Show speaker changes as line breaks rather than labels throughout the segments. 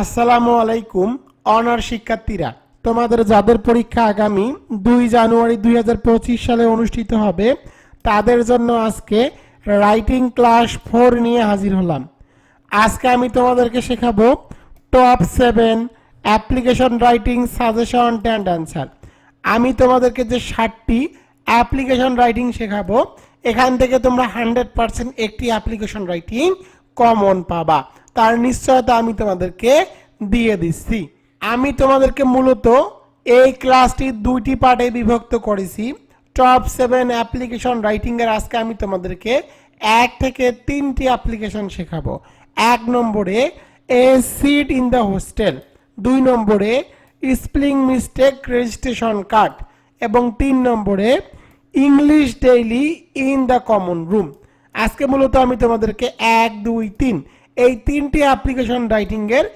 আসসালামু আলাইকুম, অনার শিক্ষার্থীরা। তোমাদের যাদের পরীক্ষা আগামী দুই জানুয়ারি দুই হাজার পঁচিশ সালে অনুষ্ঠিত হবে, তাদের জন্য আজকে রাইটিং ক্লাস ফোর নিয়ে হাজির হলাম। আজকে আমি তোমাদেরকে শেখাবো top seven application writing suggestion and answer আমি তোমাদেরকে যে ষাটটি অ্যাপ্লিকেশন রাইটিং শেখাবো, এখান থেকে তোমরা হান্ড্রেড পার্সেন্ট একটি অ্যাপ্লিকেশন রাইটিং কমন পাবা। তার নিশ্চয়তা আমি তোমাদেরকে দিয়ে দিচ্ছি। আমি তোমাদেরকে মূলত এই ক্লাসটি দুইটি পার্টে বিভক্ত করেছি। টপ সেভেন অ্যাপ্লিকেশন রাইটিং এর আজকে আমি তোমাদেরকে এক থেকে তিনটি অ্যাপ্লিকেশন শেখাবো। এক নম্বরে a seat in the hostel দুই নম্বরে স্প্লিং মিস্টেক রেজিস্ট্রেশন কার্ড এবং তিন নম্বরে English daily in the common room আজকে মূলত আমি তোমাদেরকে এক, দুই, তিন এই তিনটি অ্যাপ্লিকেশন রাইটিং এর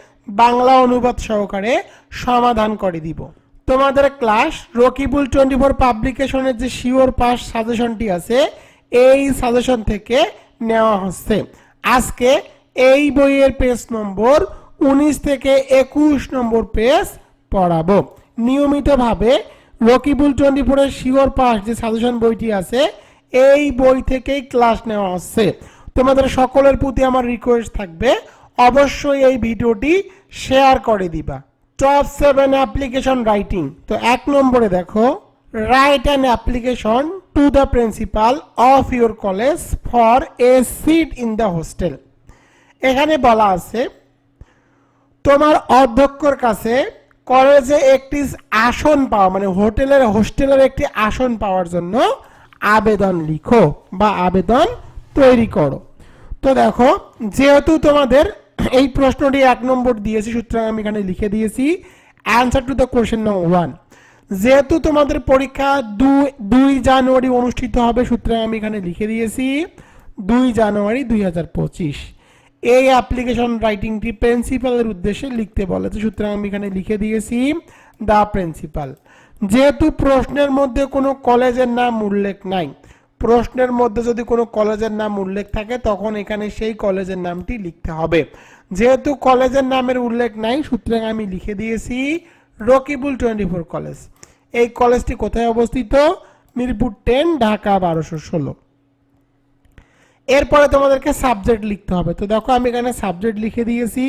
বাংলা অনুবাদ সহকারে সমাধান করে দিব। তোমাদের ক্লাস রকিবুল টোয়েন্টি ফোর পাবলিকেশনের যে শিওর পাস সাজেশনটি আছে, এই সাজেশন থেকে নেওয়া হচ্ছে। আজকে এই বইয়ের পেজ নম্বর উনিশ থেকে একুশ নম্বর পেজ পড়াবো। নিয়মিতভাবে রকিবুল টোয়েন্টি ফোরের শিওর পাস যে সাজেশন বইটি আছে, এই বই থেকেই ক্লাস নেওয়া হচ্ছে। তোমাদের সকলের প্রতি আমার রিকোয়েস্ট থাকবে, অবশ্যই এই ভিডিওটি শেয়ার করে দিবা। টপ সেভেন অ্যাপ্লিকেশন রাইটিং তো এক নম্বরে দেখো write an application to the principal of your college for a seat in the hostel এখানে বলা আছে, তোমার অধ্যক্ষর কাছে কলেজে একটি আসন পাওয়া মানে হোটেলের হোস্টেলের একটি আসন পাওয়ার জন্য আবেদন লিখো বা আবেদন তৈরি করো। তো দেখো, যেহেতু তোমাদের এই প্রশ্নটি এক নম্বর দিয়েছি, সুতরাং আমি এখানে লিখে দিয়েছি answer to the question number one যেহেতু তোমাদের পরীক্ষা দুই জানুয়ারি অনুষ্ঠিত হবে, সুতরাং আমি এখানে লিখে দিয়েছি, দুই জানুয়ারি দুই হাজার পঁচিশ। এই অ্যাপ্লিকেশন রাইটিংটি প্রিন্সিপালের উদ্দেশ্যে লিখতে বলেছে, সুতরাং আমি এখানে লিখে দিয়েছি দ্য প্রিন্সিপাল যেহেতু প্রশ্নের মধ্যে কোনো কলেজের নাম উল্লেখ নাই প্রশ্নের মধ্যে যদি কোনো কলেজের নাম উল্লেখ থাকে, তখন এখানে সেই কলেজের নামটি লিখতে হবে। যেহেতু কলেজের নামের উল্লেখ নাই, সুতরাং আমি লিখে দিয়েছি রকিবুল টোয়েন্টি ফোর কলেজ। এই কলেজটি কোথায় অবস্থিত? মিরপুর টেন, ঢাকা বারোশো ষোলো। এরপরে তোমাদেরকে সাবজেক্ট লিখতে হবে। তো দেখো, আমি এখানে সাবজেক্ট লিখে দিয়েছি,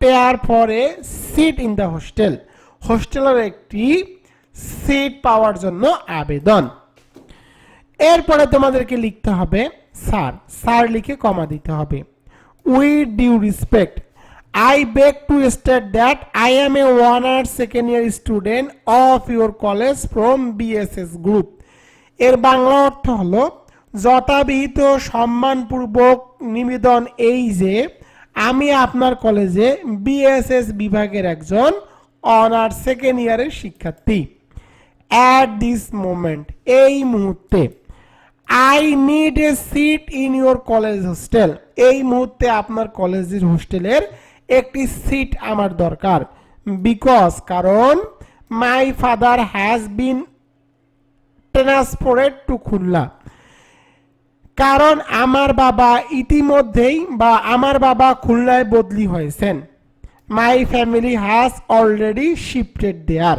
prayer for a seat in the hostel. হোস্টেলের একটি সিট পাওয়ার জন্য আবেদন। এরপরে তোমাদেরকে লিখতে হবে স্যার। স্যার লিখে কমা দিতে হবে। With due respect. I beg to state that I am a honours second year student of your college from BSS group. এর বাংলা অর্থ হলো, যথাবিহিত সম্মানপূর্বক নিবেদন এই যে, আমি আপনার কলেজে বিএসএস বিভাগের একজন অনার সেকেন্ড ইয়ারের শিক্ষার্থী। অ্যাট দিস মোমেন্ট, এই মুহূর্তে। I need a seat in your college hostel এই মুহূর্তে আপনার কলেজের হোস্টেলের একটি সিট আমার দরকার। বিকজ কারণ my father has been transferred to Khulna কারণ, আমার বাবা ইতিমধ্যেই বা আমার বাবা খুলনায় বদলি হয়েছেন। My family has already shifted there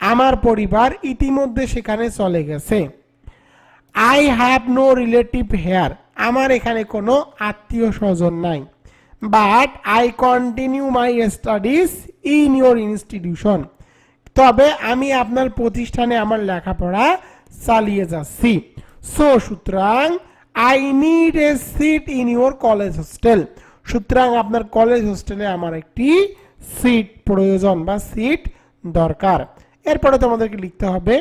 আমার পরিবার ইতিমধ্যে সেখানে চলে গেছে। I have no relative here আমার এখানে কোনো আত্মীয় স্বজন নাই। But I continue my studies in your institution তবে আমি আপনার প্রতিষ্ঠানে আমার লেখাপড়া চালিয়ে যাচ্ছি। সো সুতরাং I need a seat in your college hostel সুতরাং, আপনার কলেজ হোস্টেলে আমার একটি সিট প্রয়োজন বা সিট দরকার। এরপরে তোমাদেরকে লিখতে হবে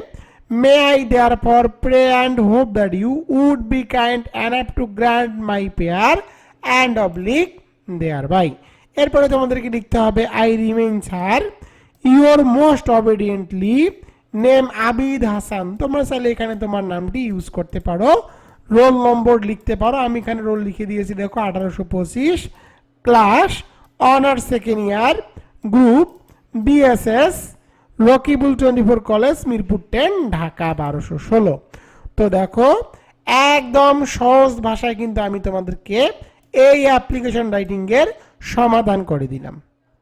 therefore pray and hope that you would be kind and to grant my prayer and oblige thereby এরপরে তোমাদেরকে লিখতে হবে I remain sir your most obediently name Abid Hasan তোমরা চাইলে এখানে তোমার নামটি ইউজ করতে পারো। রোল নম্বর লিখতে পারো। আমি এখানে রোল লিখে দিয়েছি, দেখো, আঠারোশো পঁচিশ class honour second year group BSS Rakibul twenty four college, Mirpur ten, Dhaka বারোশো ষোলো। তো দেখো, একদম সহজ ভাষায় কিন্তু আমি তোমাদেরকে এই অ্যাপ্লিকেশন রাইটিংয়ের সমাধান করে দিলাম।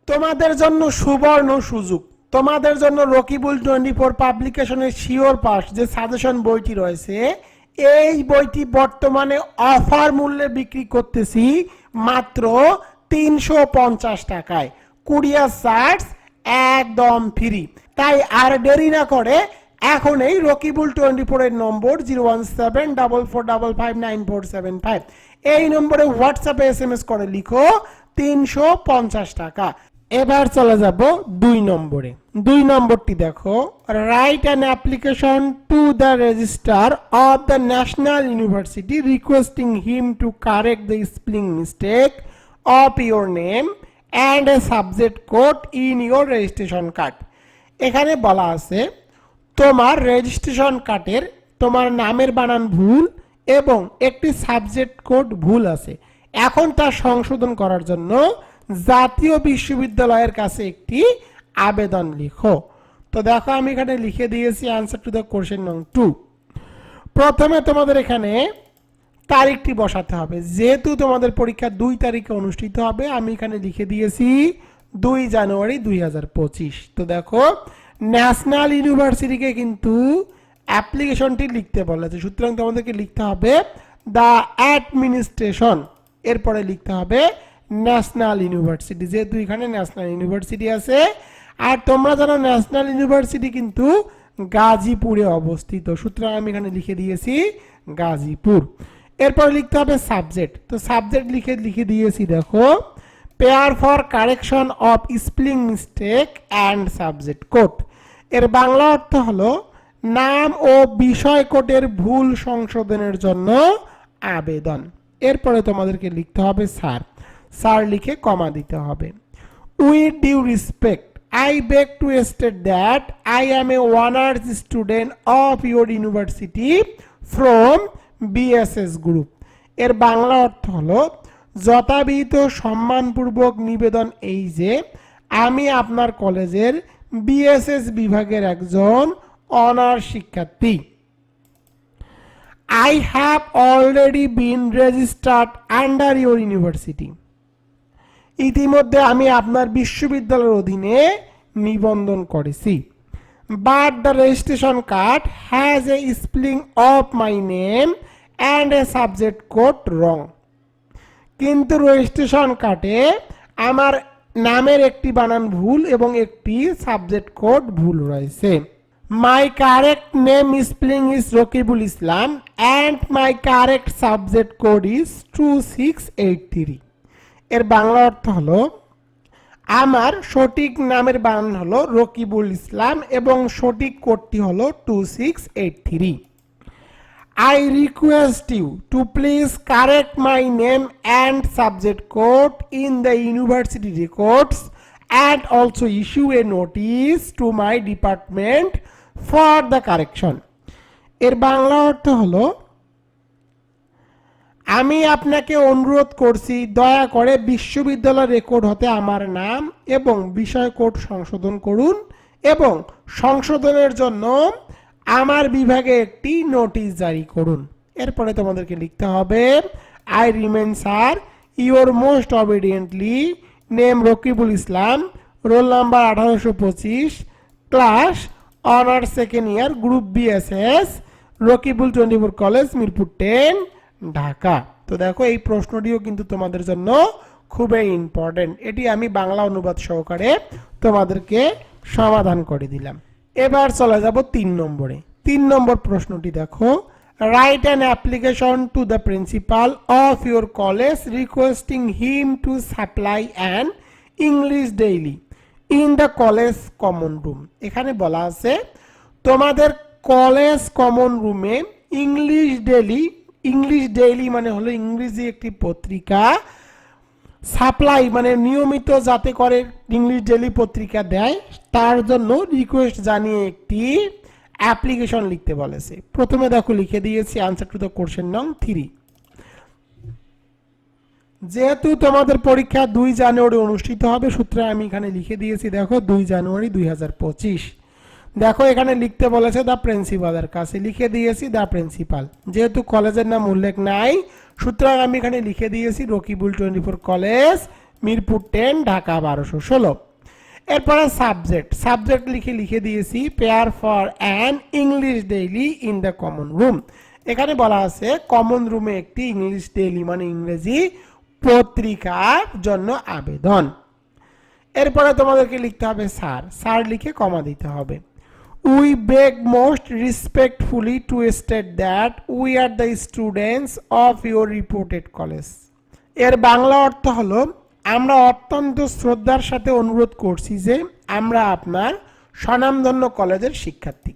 তোমাদের জন্য সুবর্ণ সুযোগ। তোমাদের জন্য রকিবুল টোয়েন্টি ফোর পাবলিকেশনের শিওর পাস যে সাজেশন বইটি রয়েছে, এই বইটি বর্তমানে অফার মূল্যে বিক্রি করতেছি মাত্র তিনশো পঞ্চাশ টাকায়। কুরিয়ার চার্জ একদম ফ্রি তাই আর দেরি না করে এখন এই রকিবুল টোয়েন্টি ফোরের নম্বর zero one seven, double four, double five, nine four seven five. এই নম্বরে হোয়াটসঅ্যাপে এস এম এস করে লিখো তিনশো পঞ্চাশ টাকা। এবার চলে যাব দুই নম্বরে। দুই নম্বরটি দেখো। Write an application to the register of the national university requesting him to correct the spelling mistake of your name and a subject code in your registration card এখানে বলা আছে, তোমার রেজিস্ট্রেশন কার্ডের তোমার নামের বানান ভুল এবং একটি সাবজেক্ট কোড ভুল আছে। এখন তা সংশোধন করার জন্য জাতীয় বিশ্ববিদ্যালয়ের কাছে একটি আবেদন লিখো। তো দেখো আমি এখানে লিখে দিয়েছি আনসার টু দ্য কোশ্চেন নং টু প্রথমে তোমাদের এখানে তারিখটি বসাতে হবে। যেহেতু তোমাদের পরীক্ষা দুই তারিখে অনুষ্ঠিত হবে, আমি এখানে লিখে দিয়েছি দুই জানুয়ারি দুই হাজার পঁচিশ। তো দেখো ন্যাশনাল ইউনিভার্সিটিকে কিন্তু অ্যাপ্লিকেশনটি লিখতে বলেছে সুতরাং তোমাদেরকে লিখতে হবে দ্য অ্যাডমিনিস্ট্রেশন এরপরে লিখতে হবে ন্যাশনাল ইউনিভার্সিটি যেহেতু এখানে ন্যাশনাল ইউনিভার্সিটি আছে, আর তোমরা জানো ন্যাশনাল ইউনিভার্সিটি কিন্তু গাজীপুরে অবস্থিত। সুতরাং আমি এখানে লিখে দিয়েছি গাজীপুর। এরপর লিখতে হবে সাবজেক্ট তো সাবজেক্ট লিখে লিখে দিয়েছি, দেখো। Prayer for correction of spelling mistake and subject code এর বাংলা অর্থ হলো নাম ও বিষয় কোডের ভুল সংশোধনের জন্য আবেদন। এরপরে তোমাদেরকে লিখতে হবে স্যার। স্যার লিখে কমা দিতে হবে। With due respect. I beg to state that I am a honours student of your university from BSS group. এর বাংলা অর্থ হলো যথাবিহিত সম্মানপূর্বক নিবেদন এই যে, আমি আপনার কলেজের বিএসএস বিভাগের একজন অনার শিক্ষার্থী। I have already been registered under your university ইতিমধ্যে আমি আপনার বিশ্ববিদ্যালয়ের অধীনে নিবন্ধন করেছি। But the registration card has a spelling of my name and a subject code wrong কিন্তু রেজিস্ট্রেশন কার্ডে আমার নামের একটি বানান ভুল এবং একটি সাবজেক্ট কোড ভুল রয়েছে। My correct name spelling is Rakibul Islam and my correct subject code is two six eight three এর বাংলা অর্থ হলো, আমার সঠিক নামের বানান হলো রকিবুল ইসলাম এবং সঠিক কোডটি হলো two six eight three I request you to please correct my name and subject code in the university records and also issue a notice to my department for the correction. এর বাংলা অর্থ হলো আমি আপনাকে অনুরোধ করছি দয়া করে বিশ্ববিদ্যালয় রেকর্ড হতে আমার নাম এবং বিষয় কোড সংশোধন করুন এবং সংশোধনের জন্য আমার বিভাগে একটি নোটিশ জারি করুন। এরপরে তোমাদেরকে লিখতে হবে I remain sir your most obediently name Rakibul Islam roll number আঠারোশো পঁচিশ class honour second year group BSS Rakibul twenty four college Mirpur ten Dhaka. তো দেখো, এই প্রশ্নটিও কিন্তু তোমাদের জন্য খুবই ইম্পর্টেন্ট এটি আমি বাংলা অনুবাদ সহকারে তোমাদেরকে সমাধান করে দিলাম। এবার চলে যাব তিন নম্বরে। তিন নম্বর প্রশ্নটি দেখো। Write an application to the principal of your college requesting him to supply an English daily in the college common room এখানে বলা আছে, তোমাদের কলেজ কমন রুমে ইংলিশ ডেইলি ইংলিশ ডেইলি মানে হলো ইংরেজি একটি পত্রিকা সাপ্লাই মানে নিয়মিত যাতে করে ইংলিশ ডেলি পত্রিকা দেয়, তার জন্য রিকোয়েস্ট জানিয়ে একটি অ্যাপ্লিকেশন লিখতে বলেছে। প্রথমে দেখো লিখে দিয়েছি আনসার টু দ্য কোশ্চেন নং থ্রি যেহেতু তোমাদের পরীক্ষা দুই জানুয়ারি অনুষ্ঠিত হবে, সূত্রে আমি এখানে লিখে দিয়েছি, দেখো দুই জানুয়ারি দুই হাজার পঁচিশ। দেখো এখানে লিখতে বলেছে দ্য প্রিন্সিপালের কাছে লিখে দিয়েছি দ্য প্রিন্সিপাল যেহেতু কলেজের নাম উল্লেখ নাই সুতরাং আমি এখানে লিখে দিয়েছি Rakibul twenty four college, Mirpur ten, Dhaka বারোশো ষোলো। এরপরে সাবজেক্ট সাবজেক্ট লিখে লিখে দিয়েছি, prayer for an English daily in the common room. এখানে বলা আছে, কমন রুমে একটি ইংলিশ ডেইলি মানে ইংরেজি পত্রিকার জন্য আবেদন। এরপরে তোমাদেরকে লিখতে হবে স্যার। স্যার লিখে কমা দিতে হবে। We beg most respectfully to state that we are the students of your reported কলেজের বাংলা অর্থ হলো, আমরা অত্যন্ত শ্রদ্ধার সাথে অনুরোধ করছি যে আমরা আপনার স্বনামধন্য কলেজের শিক্ষার্থী।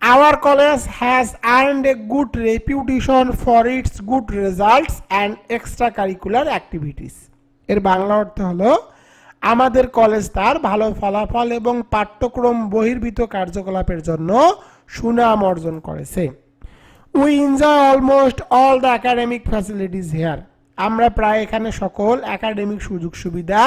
Our college has has earned good good for its good results results extra curricular activities এর বাংলা অর্থ হলো আমাদের কলেজ তার ভালো ফলাফল এবং পাঠ্যক্রম বহির্ভূত কার্যকলাপের জন্য সুনাম অর্জন করেছে। We enjoy almost all the academic facilities here আমরা প্রায় এখানে সকল একাডেমিক সুযোগ সুবিধা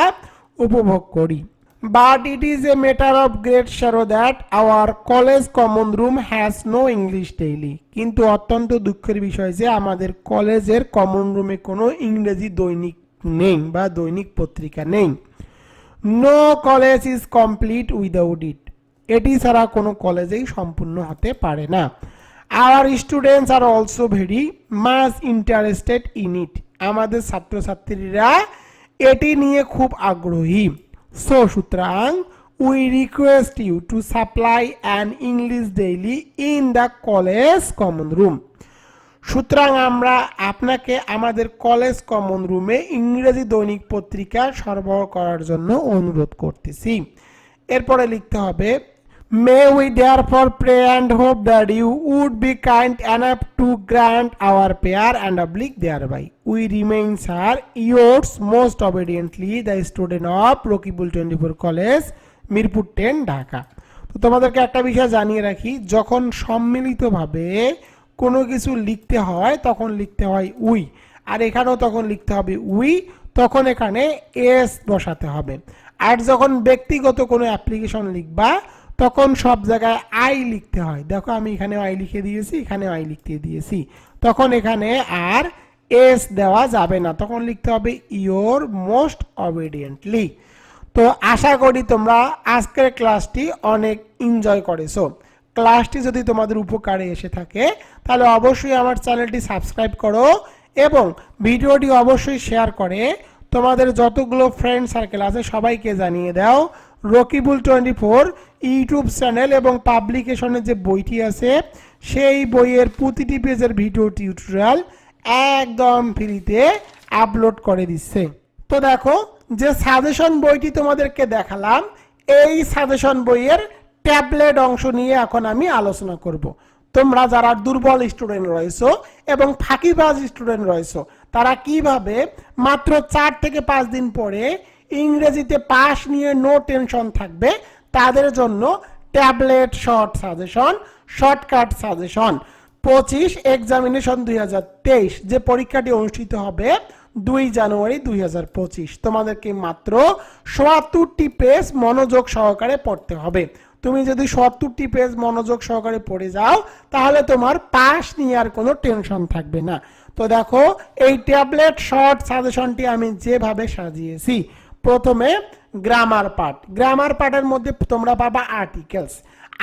উপভোগ করি। But it is a matter of great sorrow that our college common room has no English daily কিন্তু অত্যন্ত দুঃখের বিষয় যে আমাদের কলেজের কমন রুমে কোনো ইংরেজি দৈনিক নেই বা দৈনিক পত্রিকা নেই। No college is complete without it এটি ছাড়া কোনো কলেজেই সম্পূর্ণ হতে পারে না। Our students are also very much interested in it আমাদের ছাত্রছাত্রীরা এটি নিয়ে খুব আগ্রহী। সো সুতরাং we request you to supply an English daily in the college common room সুতরাং আমরা আপনাকে আমাদের কলেজ কমন রুমে ইংরেজি দৈনিক পত্রিকা সরবরাহ করার জন্য অনুরোধ করতেছি। এরপরে লিখতে হবে may we therefore pray and hope that you would be kind enough to grant our prayer and oblige thereby we remain sir yours most obediently the student of Rakibul twenty four college Mirpur ten Dhaka তো তোমাদেরকে একটা বিষয় জানিয়ে রাখি, যখন সম্মিলিতভাবে কোনো কিছু লিখতে হয়, তখন লিখতে হয় উই। আর এখানেও তখন লিখতে হবে উই, তখন এখানে এস বসাতে হবে। আর যখন ব্যক্তিগত কোনো অ্যাপ্লিকেশন লিখবা, তখন সব জায়গায় আই লিখতে হয়। দেখো আমি এখানে আই লিখে দিয়েছি এখানে আই লিখতে দিয়েছি। তখন এখানে আর এস দেওয়া যাবে না। তখন লিখতে হবে ইয়োর মোস্ট অবিডিয়েন্টলি। তো আশা করি তোমরা আজকের ক্লাসটি অনেক এনজয় করেছ। ক্লাসটি যদি তোমাদের উপকারে এসে থাকে, তাহলে অবশ্যই আমার চ্যানেলটি সাবস্ক্রাইব করো এবং ভিডিওটি অবশ্যই শেয়ার করে তোমাদের যতগুলো ফ্রেন্ড সার্কেল আছে সবাইকে জানিয়ে দাও। Rakibul twenty four YouTube channel এবং পাবলিকেশনের যে বইটি আছে, সেই বইয়ের প্রতিটি পেজের ভিডিও টিউটোরিয়াল একদম ফ্রিতে আপলোড করে দিচ্ছে। তো দেখো, যে সাজেশন বইটি তোমাদেরকে দেখালাম, এই সাজেশন বইয়ের ট্যাবলেট অংশ নিয়ে এখন আমি আলোচনা করব। তোমরা যারা দুর্বল স্টুডেন্ট রয়েছো এবং ফাঁকিবাজ স্টুডেন্ট রয়েছো, তারা কীভাবে মাত্র চার থেকে পাঁচ দিন পরে ইংরেজিতে পাস নিয়ে নো টেনশন থাকবে, তাদের জন্য tablet short suggestion, shortcut suggestion. পঁচিশ এক্সামিনেশন দুই হাজার তেইশ, যে পরীক্ষাটি অনুষ্ঠিত হবে দুই জানুয়ারি দুই হাজার পঁচিশ। তোমাদেরকে মাত্র সোয়াত্তরটি পেজ মনোযোগ সহকারে পড়তে হবে। তুমি যদি সত্তরটি পেজ মনোযোগ সহকারে পড়ে যাও, তাহলে তোমার পাস নিয়ে আর কোনো টেনশন থাকবে না। তো দেখো, এই ট্যাবলেট শর্ট সাজেশনটি আমি যেভাবে সাজিয়েছি, প্রথমে গ্রামার পার্ট গ্রামার পার্টের মধ্যে তোমরা পাবা আর্টিকেলস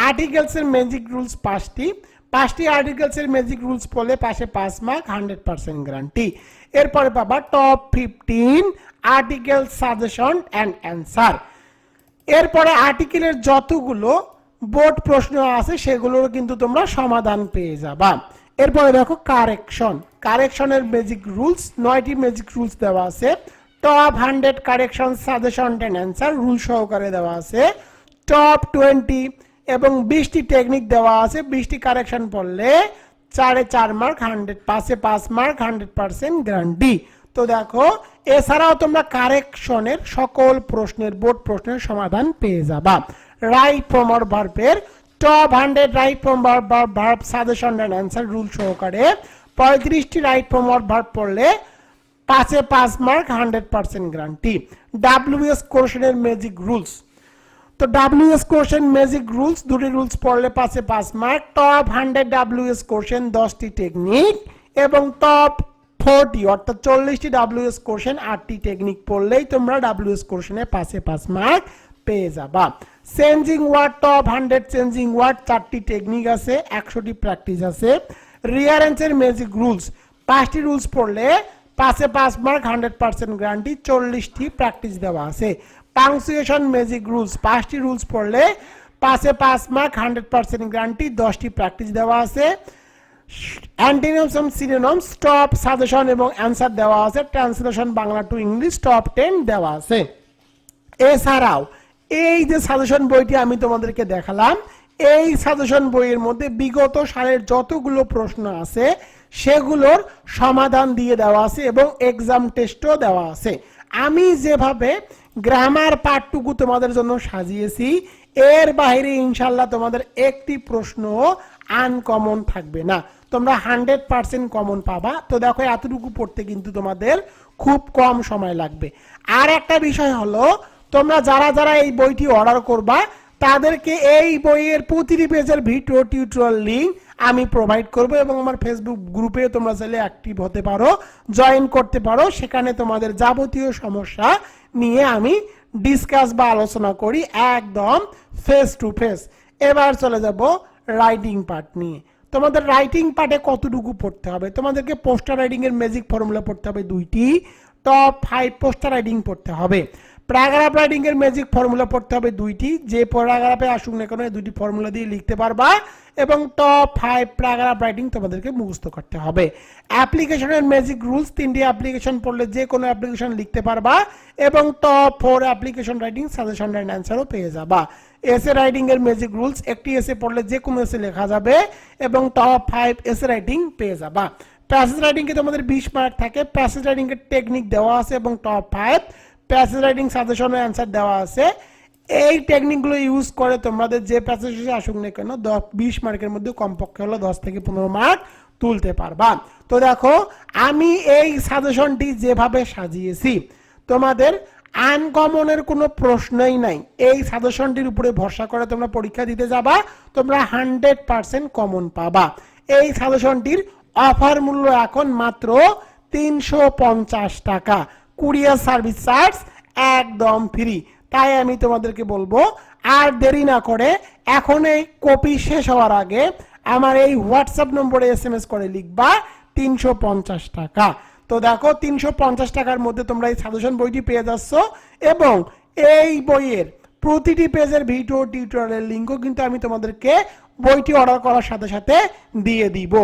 আর্টিকেলসের ম্যাজিক রুলস পাঁচটি। পাঁচটি আর্টিকেলসের ম্যাজিক রুলস পড়লে পাশে পাঁচ মার্ক হান্ড্রেড পার্সেন্ট গ্যারান্টি এরপরে পাবা top fifteen article suggestion and answer এরপরে আর্টিকেলের যতগুলো বোর্ড প্রশ্ন আছে, সেগুলোর কিন্তু তোমরা সমাধান পেয়ে যাবা। এরপরে দেখো কারেকশন কারেকশনের ম্যাজিক রুলস নয়টি ম্যাজিক রুলস দেওয়া আছে। Top hundred correction suggestion and answer rule সহকারে দেওয়া আছে। টপ টোয়েন্টি এবং বিশটি টেকনিক দেওয়া আছে। বিশটি কারেকশন পড়লে চারে চার মার্ক হান্ড্রেড পাঁচে পাঁচ মার্ক হান্ড্রেড পার্সেন্ট গ্যারান্টি তো দেখো এছাড়াও তোমরা কারেকশনের সকল প্রশ্নের, বোর্ড প্রশ্নের সমাধান পেয়ে যাবা। রাইট ফ্রম আর ভার্বের top hundred right form verb suggestion and answer rule সহকারে পঁয়ত্রিশটি রাইট ফ্রম ভার্ব পড়লে পাঁচে পাঁচ mark hundred percent guarantee WS কোশ্চেনের ম্যাজিক রুলস তো ডাব্লিউএস কোশ্চেন ম্যাজিক রুলস দুটি রুলস পড়লে পাঁচে পাঁচ mark top hundred WS question দশটি টেকনিক এবং টপ ফোরটি অর্থাৎ চল্লিশটি ডাব্লিউএস কোশ্চেন আটটি টেকনিক পড়লেই তোমরা ডাব্লিউএস কোশ্চেনে পাশে পাস মার্ক পেয়ে যাবা। Changing word top hundred changing word চারটি টেকনিক আছে, একশোটি প্র্যাকটিস আছে। রিয়ারেন্সের ম্যাজিক রুলস পাঁচটি রুলস পড়লে পাশে pass mark hundred percent guarantee চল্লিশটি প্র্যাকটিস দেওয়া আছে। পাংচুয়েশন ম্যাজিক রুলস পাঁচটি রুলস পড়লে পাশে pass mark hundred percent guarantee দশটি প্র্যাকটিস দেওয়া আছে। অ্যান্টিনিমস এবং সিনোনমস স্টপ সাজেশন এবং অ্যান্সার দেওয়া আছে। Translation Bangla to English top ten দেওয়া আছে। এছাড়াও, এই যে সাজেশন বইটি আমি তোমাদেরকে দেখালাম, এই সাজেশন বইয়ের মধ্যে বিগত সালের যতগুলো প্রশ্ন আছে, সেগুলোর সমাধান দিয়ে দেওয়া আছে এবং এক্সাম টেস্টও দেওয়া আছে। আমি যেভাবে গ্রামার পার্টটুকু তোমাদের জন্য সাজিয়েছি, এর বাইরে ইনশাল্লাহ তোমাদের একটি প্রশ্ন আনকমন থাকবে না। তোমরা হান্ড্রেড পার্সেন্ট কমন পাবা। তো দেখো, এতটুকু পড়তে কিন্তু তোমাদের খুব কম সময় লাগবে। আর একটা বিষয় হলো, তোমরা যারা যারা এই বইটি অর্ডার করবা, তাদেরকে এই বইয়ের প্রতিটি পেজের ভিডিও টিউটোরিয়াল লিঙ্ক আমি প্রোভাইড করব এবং আমার ফেসবুক গ্রুপে তোমরা চাইলে অ্যাক্টিভ হতে পারো জয়েন করতে পারো। সেখানে তোমাদের যাবতীয় সমস্যা নিয়ে আমি ডিসকাস বা আলোচনা করি একদম ফেস টু ফেস এবার চলে যাব রাইটিং পার্ট নিয়ে। তোমাদের রাইটিং পার্টে কতটুকু পড়তে হবে? তোমাদেরকে পোস্টার রাইডিং এর ম্যাজিক ফর্মুলা পড়তে হবে দুইটি। টপ ফাইভ পোস্টার রাইডিং পড়তে হবে। প্যারাগ্রাফ রাইডিংয়ের ম্যাজিক ফর্মুলা পড়তে হবে দুইটি। যে প্যারাগ্রাফে আসুক না কেন দুইটি ফর্মুলা দিয়ে লিখতে পারবা। এবং টপ ফাইভ প্যারাগ্রাফ রাইটিং তোমাদেরকে মুখস্থ করতে হবে। অ্যাপ্লিকেশনের ম্যাজিক রুলস তিনটি অ্যাপ্লিকেশন পড়লে যে কোনো অ্যাপ্লিকেশন লিখতে পারবা এবং top four application writing suggestion and অ্যান্সারও পেয়ে যাবা। এসে রাইটিং এর ম্যাজিক রুলস একটি এসে পড়লে যে কোনো এসে লেখা যাবে এবং টপ ফাইভ এসে রাইটিং পেয়ে যাবা। প্যাসেজ রাইটিং এ তোমাদের বিশ মার্ক থাকে প্যাসেজ রাইটিং এর টেকনিক দেওয়া আছে এবং top five passage writing suggestion answer দেওয়া আছে। এই টেকনিকগুলো ইউজ করে তোমাদের যে প্যাসেজ আসুক না কেন, দশ, বিশ মার্কের মধ্যে কমপক্ষে হলো দশ থেকে পনেরো মার্ক তুলতে পারবা। তো দেখো, আমি এই সাজেশনটি যেভাবে সাজিয়েছি, তোমাদের আনকমনের কোনো প্রশ্নই নাই। এই সাজেশনটির উপরে ভরসা করে তোমরা পরীক্ষা দিতে যাবা, তোমরা হান্ড্রেড পার্সেন্ট কমন পাবা। এই সাজেশনটির অফার মূল্য এখন মাত্র তিনশো পঞ্চাশ টাকা। কুরিয়ার সার্ভিস চার্জ একদম ফ্রি তাই আমি তোমাদেরকে বলব, আর দেরি না করে এখন এই কপি শেষ হওয়ার আগে আমার এই হোয়াটসঅ্যাপ নম্বরে এস এম এস করে লিখবা তিনশো পঞ্চাশ টাকা। তো দেখো, তিনশো পঞ্চাশ টাকার মধ্যে তোমরা এই সাজেশন বইটি পেয়ে যাচ্ছ এবং এই বইয়ের প্রতিটি পেজের ভিডিও টিউটোরিয়ালের লিঙ্কও কিন্তু আমি তোমাদেরকে বইটি অর্ডার করার সাথে সাথে দিয়ে দিব।